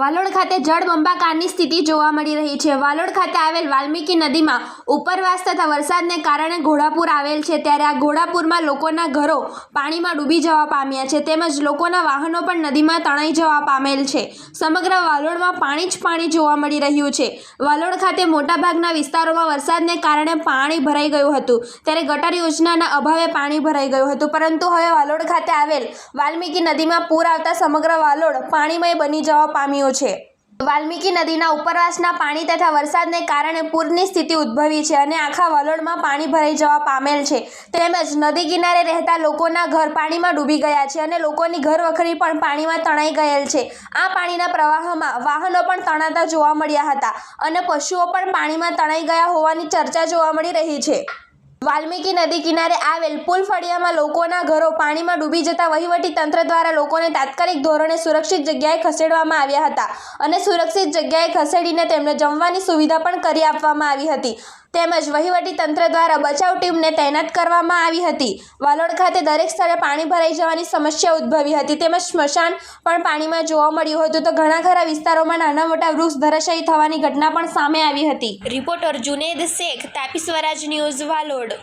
વાલોડ ખાતે જળબંબાકારની સ્થિતિ જોવા મળી રહી છે. વાલોડ ખાતે આવેલ વાલ્મીકી નદીમાં ઉપરવાસ તથા વરસાદને કારણે ઘોડાપુર આવેલ છે. ત્યારે આ ઘોડાપુરમાં લોકોના ઘરો પાણીમાં ડૂબી જવા પામ્યા છે. તેમજ લોકોના વાહનો પણ નદીમાં તણાઈ જવા પામેલ છે. સમગ્ર વાલોડમાં પાણી જ પાણી જોવા મળી રહ્યું છે. વાલોડ ખાતે મોટાભાગના વિસ્તારોમાં વરસાદને કારણે પાણી ભરાઈ ગયું હતું. ત્યારે ગટર યોજનાના અભાવે પાણી ભરાઈ ગયું હતું. પરંતુ હવે વાલોડ ખાતે આવેલ વાલ્મીકી નદીમાં પૂર આવતા સમગ્ર વાલોડ પાણીમય બની જવા પામ્યું છે. વાલ્મીકી નદીના ઉપરવાસના પાણી તથા વરસાદને કારણે પૂરની સ્થિતિ ઉદ્ભવી છે અને આખા વલોડમાં પાણી ભરાઈ જવા પામેલ છે. તેમજ નદી કિનારે રહેતા લોકોના ઘર પાણીમાં ડૂબી ગયા છે અને લોકોની ઘર વખરી પણ પાણીમાં તણાઈ ગયેલ છે. આ પાણીના પ્રવાહમાં વાહનો પણ તણાતા જોવા મળ્યા હતા અને પશુઓ પણ પાણીમાં તણાઈ ગયા હોવાની ચર્ચા જોવા મળી રહી છે. વાલ્મીકી નદી કિનારે આવેલ પુલ ફળિયામાં લોકોના ઘરો પાણીમાં ડૂબી જતા વહીવટી તંત્ર દ્વારા લોકોને તાત્કાલિક ધોરણે સુરક્ષિત જગ્યાએ ખસેડવામાં આવ્યા હતા અને સુરક્ષિત જગ્યાએ ખસેડીને તેમને જમવાની સુવિધા પણ કરી આપવામાં આવી હતી. તેમજ તંત્ર દ્વારા બચાવ ટીમને તૈનાત કરવામાં આવી હતી. વાલોડ ખાતે દરેક સ્થળે પાણી ભરાઈ જવાની સમસ્યા ઉદ્ભવી હતી. તેમજ સ્મશાન પણ પાણીમાં જોવા મળ્યું હતું. તો ઘણા ખરા વિસ્તારોમાં નાના મોટા વૃક્ષ ધરાશાયી થવાની ઘટના પણ સામે આવી હતી. Reporter Juned Shaikh, Tapi Swaraj news Valod.